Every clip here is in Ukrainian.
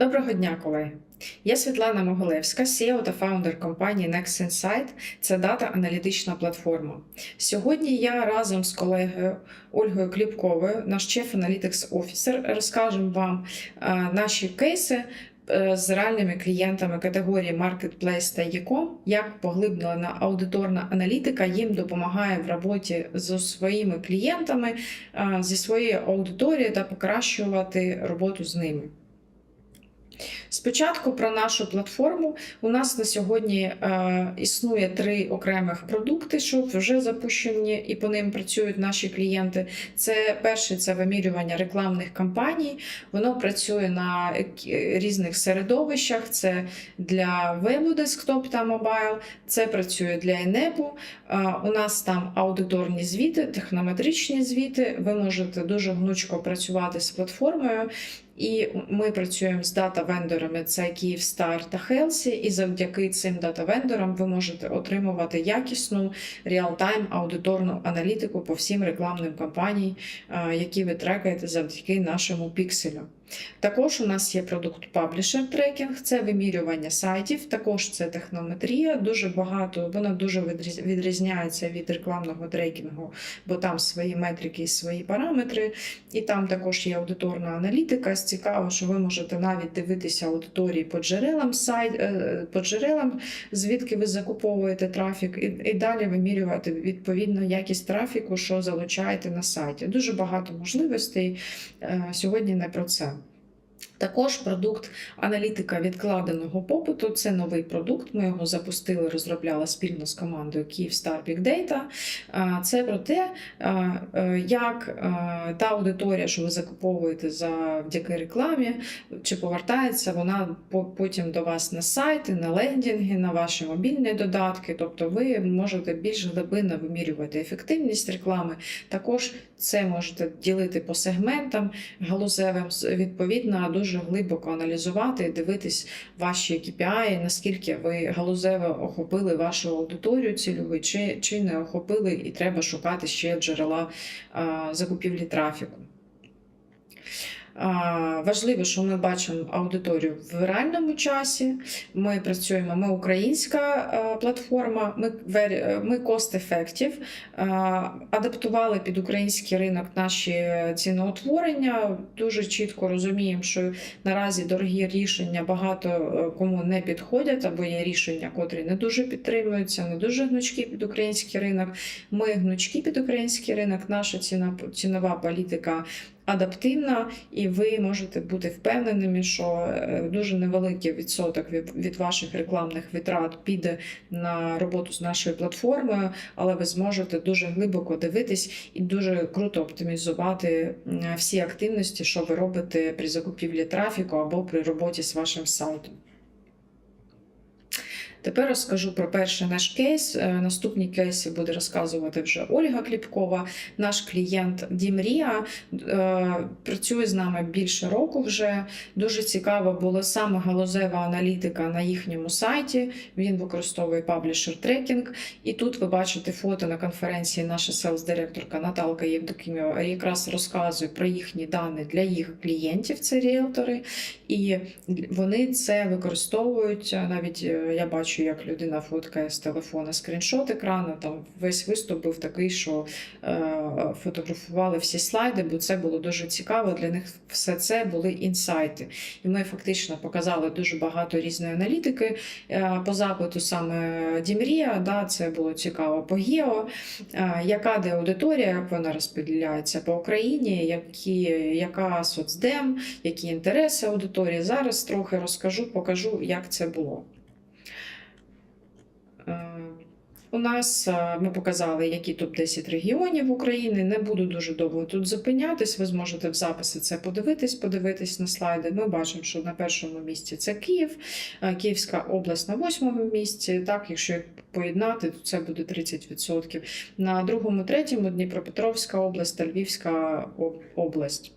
Доброго дня, колеги! Я Світлана Моголевська, CEO та фаундер компанії Next Insight. Це дата-аналітична платформа. Сьогодні я разом з колегою Ольгою Кліпковою, наш Chief Analytics Officer, розкажемо вам е, наші кейси е, з реальними клієнтами категорії Marketplace та e-com, як поглиблена аудиторна аналітика їм допомагає в роботі зі своїми клієнтами, е, зі своєю аудиторією та покращувати роботу з ними. Спочатку про нашу платформу. У нас на сьогодні е, існує три окремих продукти, що вже запущені і по ним працюють наші клієнти. Це перший це вимірювання рекламних кампаній. Воно працює на різних середовищах. Це для вебу, десктоп та мобайл, це працює для інепу. Е, у нас там аудиторні звіти, технометричні звіти. Ви можете дуже гнучко працювати з платформою. І ми працюємо з дата-вендорами, це Київстар та Хелсі, і завдяки цим дата-вендорам ви можете отримувати якісну реал-тайм аудиторну аналітику по всім рекламним кампаніям, які ви трекаєте завдяки нашому пікселю. Також у нас є продукт Publisher Tracking, це вимірювання сайтів, також це технометрія. Дуже багато, вона дуже відрізняється від рекламного трекінгу, бо там свої метрики і свої параметри. І там також є аудиторна аналітика. Цікаво, що ви можете навіть дивитися аудиторії по джерелам сайт, е, по джерелам, звідки ви закуповуєте трафік, і, і далі вимірювати відповідно якість трафіку, що залучаєте на сайті. Дуже багато можливостей. Е, сьогодні не про це. Також продукт аналітика відкладеного попиту це новий продукт. Ми його запустили, розробляли спільно з командою Kyivstar Big Data. Це про те, як та аудиторія, що ви закуповуєте завдяки рекламі, чи повертається вона потім до вас на сайти, на лендінги, на ваші мобільні додатки. Тобто ви можете більш глибинно вимірювати ефективність реклами. Також це можете ділити по сегментам галузевим, відповідно, дуже глибоко аналізувати і дивитись ваші KPI, наскільки ви галузево охопили вашу аудиторію цільову, чи, чи не охопили, і треба шукати ще джерела а, закупівлі трафіку. Важливо, що ми бачимо аудиторію в реальному часі. Ми працюємо, ми українська платформа, ми ми cost-effective, адаптували під український ринок наші ціноутворення. Дуже чітко розуміємо, що наразі дорогі рішення багато е, кому не підходять, або є рішення, котрі не дуже підтримуються, не дуже гнучкі під український ринок. Ми гнучкі під український ринок, наша ціна, цінова політика адаптивна, і ви можете бути впевненими, що е, дуже невеликий відсоток від ваших рекламних витрат піде на роботу з нашою платформою, але ви зможете дуже глибоко дивитись і дуже круто оптимізувати всі активності, що ви робите при закупівлі трафіку або при роботі з вашим сайтом. Тепер розкажу про перший наш кейс. Е, наступні кейси буде розказувати вже Ольга Кліпкова. Наш клієнт Дімрія е, працює з нами більше року вже. Дуже цікаво було саме галузева аналітика на їхньому сайті. Він використовує паблішер трекінг. І тут ви бачите фото на конференції. Наша селс-директорка Наталка Євдокімєва якраз розказує про їхні дані для їх клієнтів, це ріелтори. І вони це використовують навіть е, я бачу бачу, як людина фоткає з телефона скріншот екрану. Там весь виступ був такий, що е, фотографували всі слайди, бо це було дуже цікаво. Для них все це були інсайти. І ми фактично показали дуже багато різної аналітики е, по запиту саме Дімрія. Да, Це було цікаво по гео, е, яка де аудиторія, як вона розподіляється по Україні, які, яка соцдем, які інтереси аудиторії. Зараз трохи розкажу, покажу, як це було. У нас е, ми показали, які топ-10 регіонів України. Не буду дуже довго тут зупинятись. Ви зможете в записі це подивитись, подивитись на слайди. Ми бачимо, що на першому місці це Київ, е, Київська область на восьмому місці. Так, якщо поєднати, то це буде 30%. На другому, третьому Дніпропетровська область та Львівська область.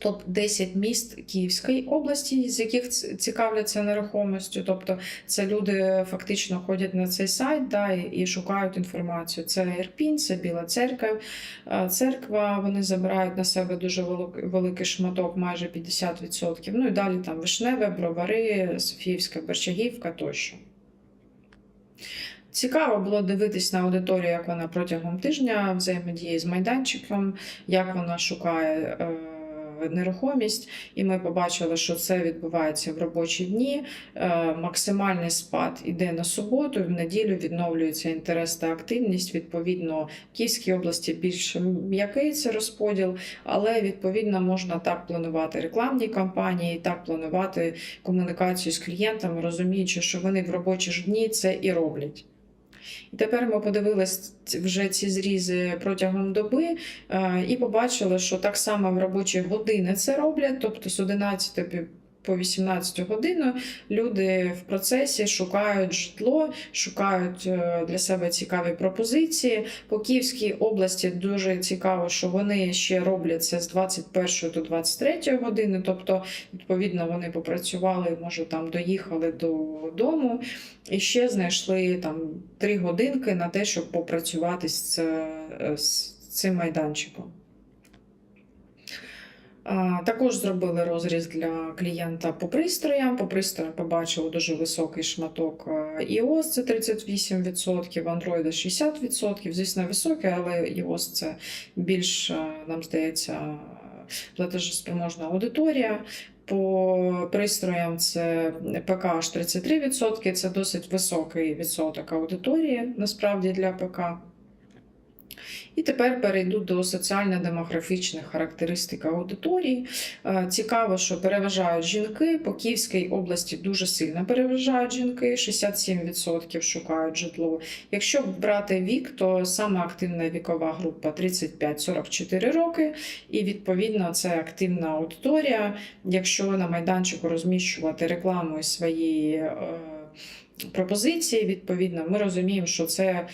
Топ 10 міст Київської області, з яких цікавляться нерухомістю. Тобто це люди фактично ходять на цей сайт да, і, шукають інформацію. Це Ірпінь, це Біла Церква. Церква вони забирають на себе дуже великий шматок, майже 50%. Ну і далі там Вишневе, Бровари, Софіївська, Берчагівка тощо. Цікаво було дивитись на аудиторію, як вона протягом тижня взаємодіє з майданчиком, як вона шукає е, нерухомість. І ми побачили, що це відбувається в робочі дні. Е, максимальний спад іде на суботу, в неділю відновлюється інтерес та активність. Відповідно, в Київській області більш м'який це розподіл, але відповідно можна так планувати рекламні кампанії, так планувати комунікацію з клієнтами, розуміючи, що вони в робочі ж дні це і роблять. І тепер ми подивились вже ці зрізи протягом доби е, і побачили, що так само в робочі години це роблять, тобто з 11 пі- по 18 годину люди в процесі шукають житло, шукають е, для себе цікаві пропозиції. По Київській області дуже цікаво, що вони ще роблять це з 21 до 23 години. Тобто, відповідно, вони попрацювали, може там доїхали додому і ще знайшли там 3 годинки на те, щоб попрацювати з, з цим майданчиком. Також зробили розріз для клієнта по пристроям. По пристроям побачили дуже високий шматок iOS це 38%, Android 60%. Звісно, високий, але iOS це більш, нам здається, платежоспроможна аудиторія. По пристроям це ПК аж 33%, це досить високий відсоток аудиторії насправді для ПК. І тепер перейду до соціально-демографічних характеристик аудиторії. Е, Цікаво, що переважають жінки. По Київській області дуже сильно переважають жінки, 67% шукають житло. Якщо брати вік, то сама активна вікова група 35-44 роки, і відповідно це активна аудиторія. Якщо на майданчику розміщувати рекламу свої е, пропозиції, відповідно, ми розуміємо, що це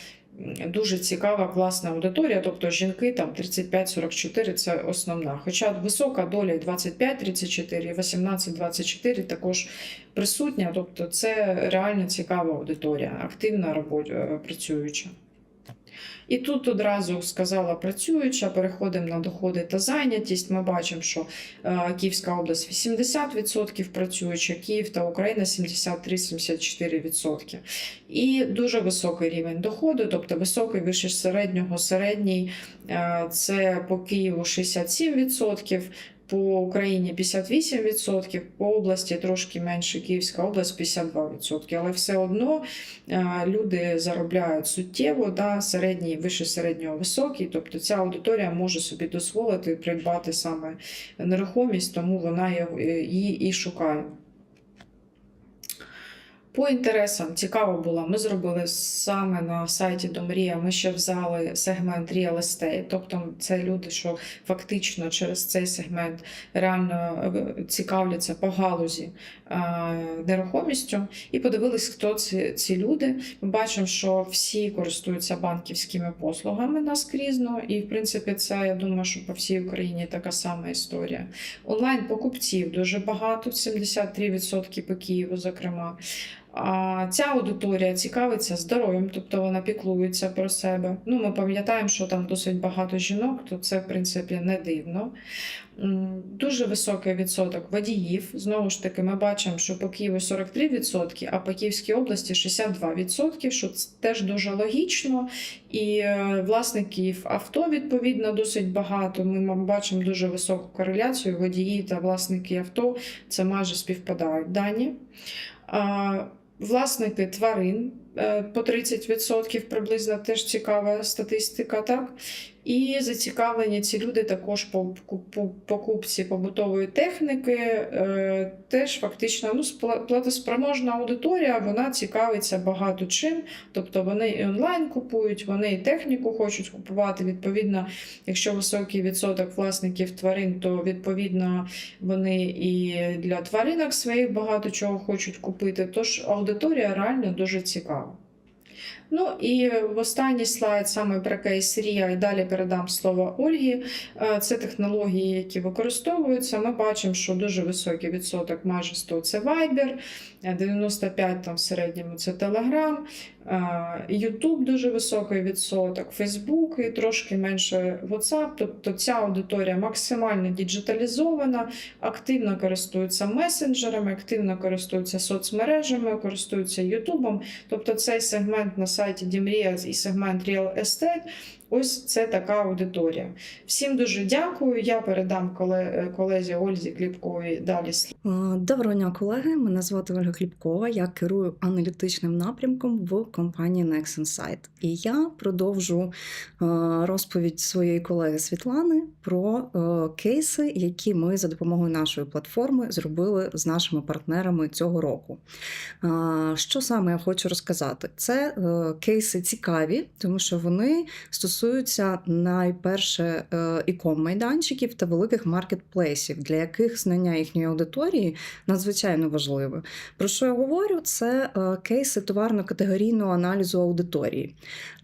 дуже цікава, класна аудиторія, тобто жінки там 35-44 це основна. Хоча висока доля і 25-34, і 18-24 також присутня, тобто це реально цікава аудиторія, активна робо- е, працююча. І тут одразу сказала працююча, переходимо на доходи та зайнятість. Ми бачимо, що е, Київська область 80% працююча, Київ та Україна 73-74%. І дуже високий рівень доходу, тобто високий вище середнього, середній е, це по Києву 67%. По Україні 58%, по області трошки менше Київська область 52%. Але все одно е, люди заробляють суттєво, да, середній, вище середнього високий. Тобто ця аудиторія може собі дозволити придбати саме нерухомість, тому вона її і шукає. По інтересам цікаво було, ми зробили саме на сайті Домрія. Ми ще взяли сегмент Real Estate, тобто це люди, що фактично через цей сегмент реально е, цікавляться по галузі е, нерухомістю, і подивились, хто ці, ці люди. Ми бачимо, що всі користуються банківськими послугами наскрізно, і в принципі, це я думаю, що по всій Україні така сама історія. Онлайн покупців дуже багато, 73% по Києву, зокрема. А ця аудиторія цікавиться здоров'ям, тобто вона піклується про себе. Ну, ми пам'ятаємо, що там досить багато жінок, то це, в принципі, не дивно. Дуже високий відсоток водіїв. Знову ж таки, ми бачимо, що по Києву 43%, а по Київській області 62%, що це теж дуже логічно. І е, власників авто, відповідно, досить багато. Ми бачимо дуже високу кореляцію водії та власники авто. Це майже співпадають дані. Власники тварин по 30% приблизно теж цікава статистика, так? І зацікавлені ці люди також по по- по покупці побутової техніки, е, теж фактично ну, платоспроможна аудиторія, вона цікавиться багато чим. Тобто вони і онлайн купують, вони і техніку хочуть купувати. Відповідно, якщо високий відсоток власників тварин, то відповідно вони і для тваринок своїх багато чого хочуть купити. Тож аудиторія реально дуже цікава. Ну і в останній слайд саме про кейс Рія, і далі передам слово Ольгі. Е, Це технології, які використовуються. Ми бачимо, що дуже високий відсоток, майже 100 це Viber, е, 95 там в середньому це Telegram, YouTube дуже високий відсоток, Facebook і трошки менше WhatsApp. Тобто ця аудиторія максимально діджиталізована, активно користуються месенджерами, активно користуються соцмережами, користуються Ютубом. Тобто цей сегмент на сайті Дімрія і сегмент Real Estate. Ось це така аудиторія. Всім дуже дякую. Я передам колезі Ользі Кліпковій далі. Е, Доброго дня, колеги. Мене звати Ольга Кліпкова. Я керую аналітичним напрямком в компанії Next Insight. І я продовжу е, розповідь своєї колеги Світлани про е, кейси, які ми за допомогою нашої платформи зробили з нашими партнерами цього року. Е, Що саме я хочу розказати? Це е, кейси цікаві, тому що вони стосуються найперше іком ікон майданчиків та великих маркетплейсів, для яких знання їхньої аудиторії надзвичайно важливе. Про що я говорю? Це е, кейси товарно-категорійного аналізу аудиторії.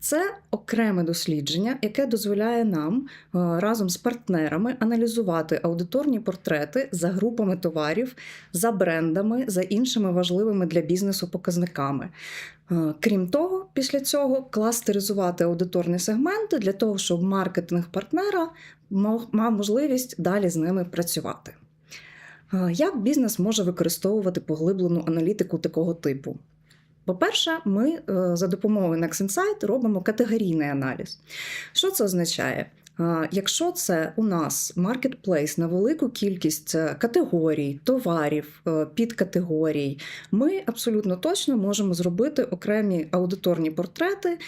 Це окреме дослідження, яке дозволяє нам е, разом з партнерами аналізувати аудиторні портрети за групами товарів, за брендами, за іншими важливими для бізнесу показниками. Е, Крім того, після цього кластеризувати аудиторні сегменти для того, щоб маркетинг партнера мав можливість далі з ними працювати. Е, Як бізнес може використовувати поглиблену аналітику такого типу? По-перше, ми е, за допомогою NextInsight робимо категорійний аналіз. Що це означає? Е, Якщо це у нас маркетплейс на велику кількість е, категорій, товарів, підкатегорій, ми абсолютно точно можемо зробити окремі аудиторні портрети.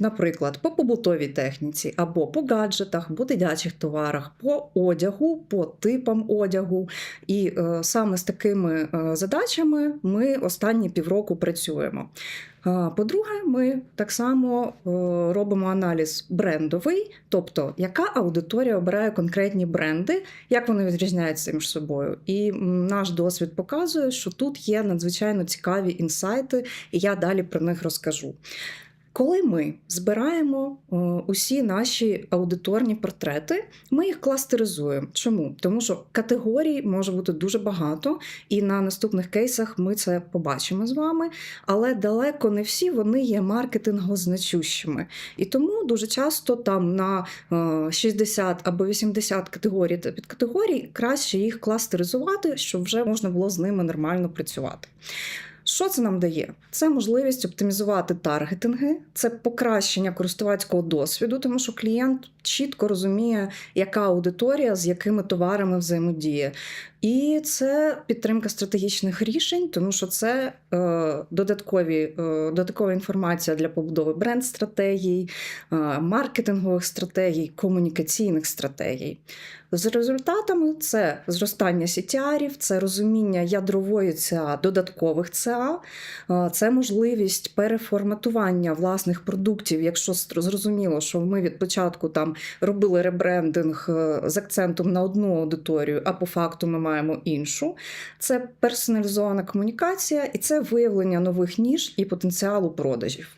Наприклад, по побутовій техніці, або по гаджетах, по дитячих товарах, по одягу, по типам одягу. І е, саме з такими е, задачами ми останні півроку працюємо. По-друге, ми так само е, робимо аналіз брендовий, тобто яка аудиторія обирає конкретні бренди, як вони відрізняються між собою. І наш досвід показує, що тут є надзвичайно цікаві інсайти, і я далі про них розкажу. Коли ми збираємо е, усі наші аудиторні портрети, ми їх кластеризуємо. Чому? Тому що категорій може бути дуже багато, і на наступних кейсах ми це побачимо з вами. Але далеко не всі вони є маркетингозначущими. І тому дуже часто там на е, 60 або 80 категорій та підкатегорій краще їх кластеризувати, щоб вже можна було з ними нормально працювати. Що це нам дає? Це можливість оптимізувати таргетинги, це покращення користувацького досвіду, тому що клієнт чітко розуміє, яка аудиторія з якими товарами взаємодіє. І це підтримка стратегічних рішень, тому що це е, додаткові, е, додаткова інформація для побудови бренд-стратегій, е, маркетингових стратегій, комунікаційних стратегій. З результатами це зростання CTR, це розуміння ядрової ЦА, додаткових ЦА, е, це можливість переформатування власних продуктів, якщо зрозуміло, що ми від початку там робили ребрендинг е, з акцентом на одну аудиторію, а по факту ми маємо іншу. Це персоналізована комунікація і це виявлення нових ніж і потенціалу продажів.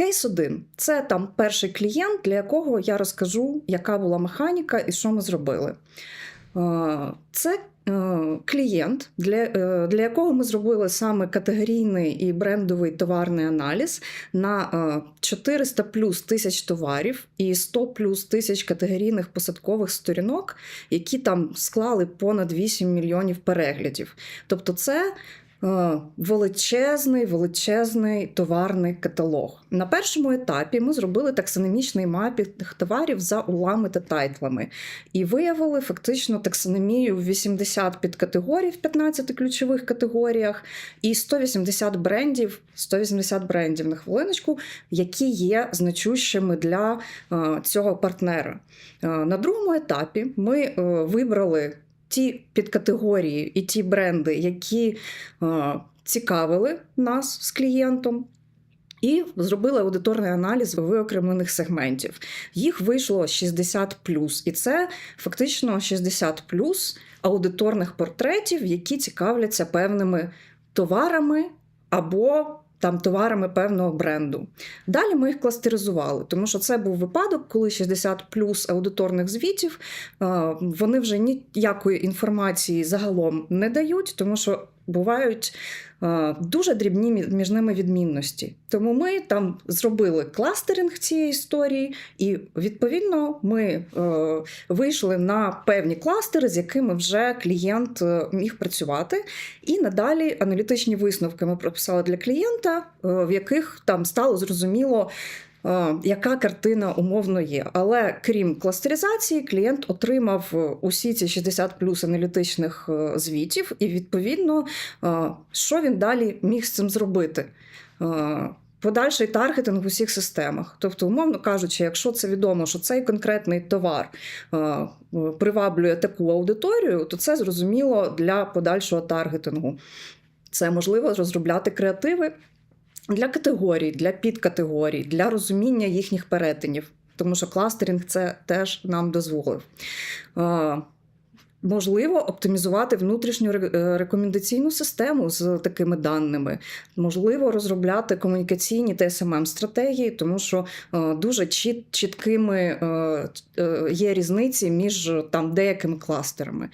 Кейс 1 це там перший клієнт, для якого я розкажу, яка була механіка і що ми зробили. Е, Це е, клієнт, для, е, для якого ми зробили саме категорійний і брендовий товарний аналіз на е, 400 плюс тисяч товарів і 100 плюс тисяч категорійних посадкових сторінок, які там склали понад 8 мільйонів переглядів. Тобто, це величезний, величезний товарний каталог. На першому етапі ми зробили таксономічний мапінг товарів за улами та тайтлами і виявили фактично таксономію в 80 підкатегорій в 15 ключових категоріях і 180 брендів, 180 брендів на хвилиночку, які є значущими для е, цього партнера. Е, На другому етапі ми е, вибрали ті підкатегорії і ті бренди, які е, цікавили нас з клієнтом. І зробили аудиторний аналіз виокремлених сегментів. Їх вийшло 60 і це фактично 60 аудиторних портретів, які цікавляться певними товарами або там товарами певного бренду. Далі ми їх кластеризували, тому що це був випадок, коли 60 плюс аудиторних звітів е, вони вже ніякої інформації загалом не дають, тому що бувають е, дуже дрібні між ними відмінності. Тому ми там зробили кластеринг цієї історії, і відповідно ми е, вийшли на певні кластери, з якими вже клієнт е, міг працювати. І надалі аналітичні висновки ми прописали для клієнта, в яких там стало зрозуміло. Е, Яка картина умовно є, але крім кластеризації, клієнт отримав е, усі ці 60 плюс аналітичних е, звітів, і відповідно, що він далі міг з цим зробити? Подальший таргетинг в усіх системах. Тобто, умовно кажучи, якщо це відомо, що цей конкретний товар приваблює таку аудиторію, то це зрозуміло для подальшого таргетингу. Це можливо розробляти креативи для категорій, для підкатегорій, для розуміння їхніх перетинів, тому що кластерінг це теж нам дозволив. Можливо, оптимізувати внутрішню е, рекомендаційну систему з такими даними. Можливо, розробляти комунікаційні та smm стратегії, тому що е, дуже чіт, чіткими е, є різниці між там деякими кластерами.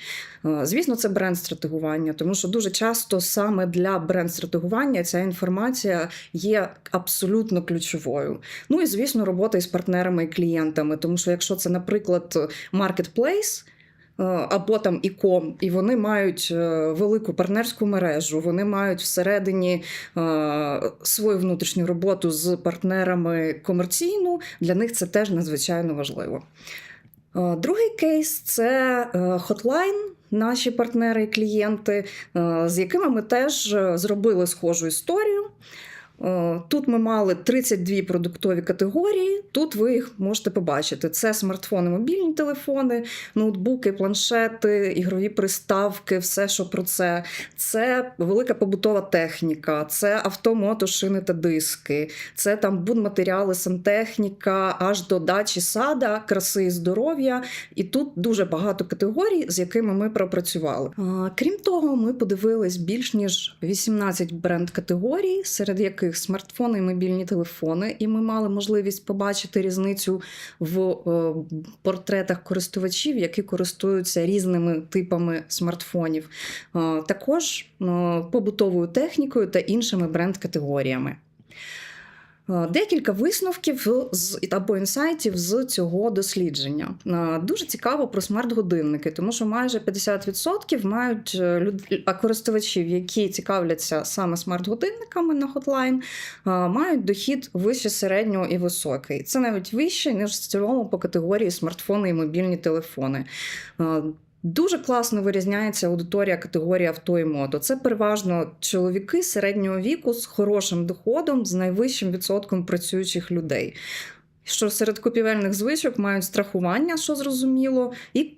Звісно, це бренд-стратегування, тому що дуже часто саме для бренд-стратегування ця інформація є абсолютно ключовою. Ну і звісно, робота із партнерами і клієнтами, тому що якщо це, наприклад, маркетплейс. Е, Або там іком, і вони мають е, велику партнерську мережу. Вони мають всередині е, свою внутрішню роботу з партнерами комерційну. Для них це теж надзвичайно важливо. Другий кейс це хотлайн. Наші партнери і клієнти, з якими ми теж зробили схожу історію. Е, Тут ми мали 32 продуктові категорії. Тут ви їх можете побачити: це смартфони, мобільні телефони, ноутбуки, планшети, ігрові приставки, все, що про це. Це велика побутова техніка, це авто, мото, шини та диски, це там будматеріали, сантехніка, аж до дачі сада, краси і здоров'я. І тут дуже багато категорій, з якими ми пропрацювали. Крім того, ми подивились більш ніж 18 бренд-категорій, серед яких смартфони і мобільні телефони. І ми мали можливість побачити різницю в е, портретах користувачів, які користуються різними типами смартфонів. Е, Також е, побутовою технікою та іншими бренд-категоріями. Е, Декілька висновків з або інсайтів з цього дослідження. Е, Дуже цікаво про смарт-годинники, тому що майже 50% мають е, люд- користувачів, які цікавляться саме смарт-годинниками на хотлайн, мають дохід вище середнього і високий. Це навіть вище, ніж в цілому по категорії смартфони і мобільні телефони. Дуже класно вирізняється аудиторія категорії авто і мото. Це переважно чоловіки середнього віку з хорошим доходом, з найвищим відсотком працюючих людей. Що серед купівельних звичок мають страхування, що зрозуміло, і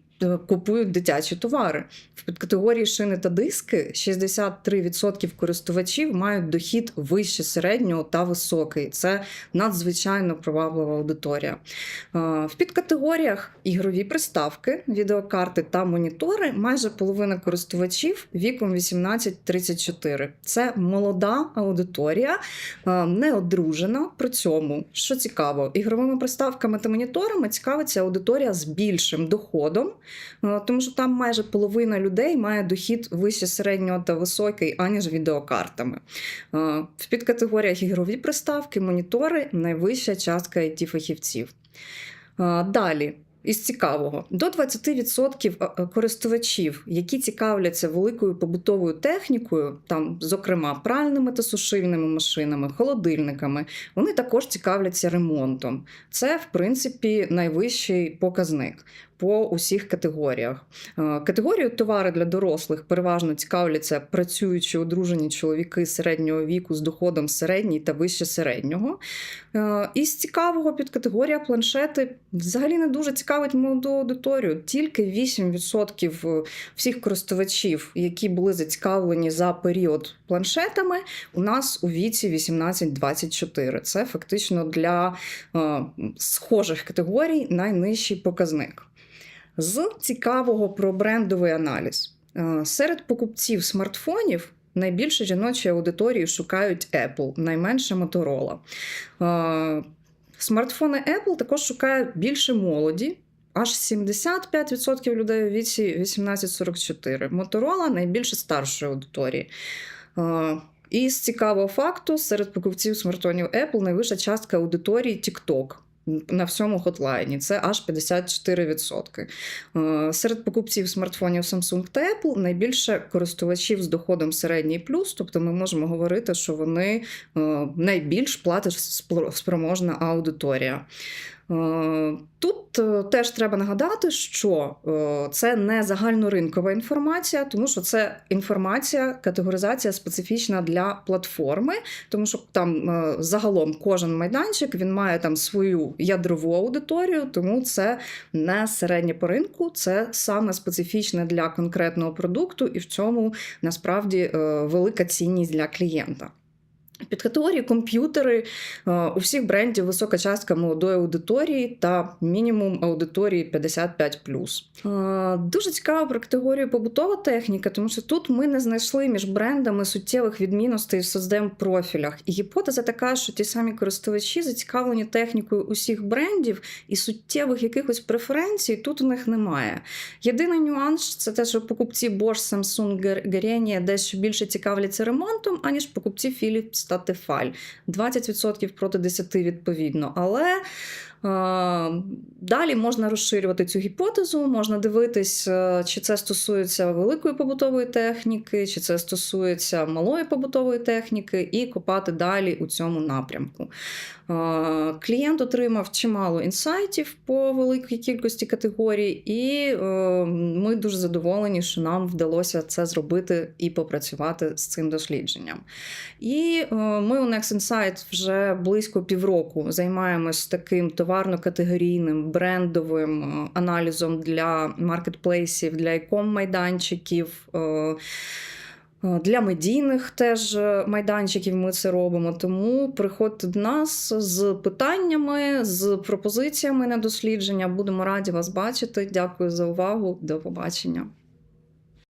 купують дитячі товари. В підкатегорії шини та диски 63% користувачів мають дохід вище середнього та високий. Це надзвичайно приваблива аудиторія. Е, В підкатегоріях ігрові приставки, відеокарти та монітори майже половина користувачів віком 18-34. Це молода аудиторія, е, не одружена. При цьому, що цікаво, ігровими приставками та моніторами цікавиться аудиторія з більшим доходом, е, тому що там майже половина людей має дохід вище середнього та високий, аніж відеокартами. Е, В підкатегоріях ігрові приставки, монітори найвища частка it фахівців Е, Далі. Із цікавого до 20% е, користувачів, які цікавляться великою побутовою технікою, там, зокрема, пральними та сушильними машинами, холодильниками, вони також цікавляться ремонтом. Це, в принципі, найвищий показник по усіх категоріях. Е, Категорію товари для дорослих переважно цікавляться працюючі одружені чоловіки середнього віку з доходом середній та вище середнього. Е, Із цікавого підкатегорія планшети взагалі не дуже цікавить молоду аудиторію. Тільки 8% всіх користувачів, які були зацікавлені за період планшетами, у нас у віці 18-24. Це фактично для е, схожих категорій найнижчий показник. З цікавого про брендовий аналіз. Е, Серед покупців смартфонів Найбільше жіночої аудиторії шукають Apple, найменше Motorola. Е, Смартфони Apple також шукає більше молоді. Аж 75% людей у віці 18-44. Motorola найбільше старшої аудиторії. Е, І з цікавого факту, серед покупців смартфонів Apple найвища частка аудиторії TikTok на всьому хотлайні. Це аж 54%. Е, Серед покупців смартфонів Samsung та Apple найбільше користувачів з доходом середній плюс, тобто ми можемо говорити, що вони найбільш платиш спроможна аудиторія. Е, Тут е, теж треба нагадати, що е, це не загальноринкова інформація, тому що це інформація, категоризація специфічна для платформи, тому що там загалом кожен майданчик він має там свою ядрову аудиторію, тому це не середнє по ринку, це саме специфічне для конкретного продукту, і в цьому насправді велика цінність для клієнта. Під категорії комп'ютери е, у всіх брендів висока частка молодої аудиторії та мінімум аудиторії 55+. Е, Дуже цікаво про категорію побутова техніка, тому що тут ми не знайшли між брендами суттєвих відмінностей в соцдем профілях. І гіпотеза така, що ті самі користувачі зацікавлені технікою усіх брендів, і суттєвих якихось преференцій тут у них немає. Єдиний нюанс це те, що покупці Bosch, Samsung, Gerenia дещо більше цікавляться ремонтом, аніж покупці Philips та Tefal. 20% проти 10% відповідно. Але далі можна розширювати цю гіпотезу, можна дивитись, е, чи це стосується великої побутової техніки, чи це стосується малої побутової техніки, і копати далі у цьому напрямку. Е, Клієнт отримав чимало інсайтів по великій кількості категорій, і е, ми дуже задоволені, що нам вдалося це зробити і попрацювати з цим дослідженням. І е, ми у Next Insight вже близько півроку займаємось таким товарно-категорійним брендовим е, аналізом для маркетплейсів, для іком майданчиків. е, Е, Для медійних теж майданчиків ми це робимо. Тому приходьте до нас з питаннями, з пропозиціями на дослідження. Будемо раді вас бачити. Дякую за увагу. До побачення.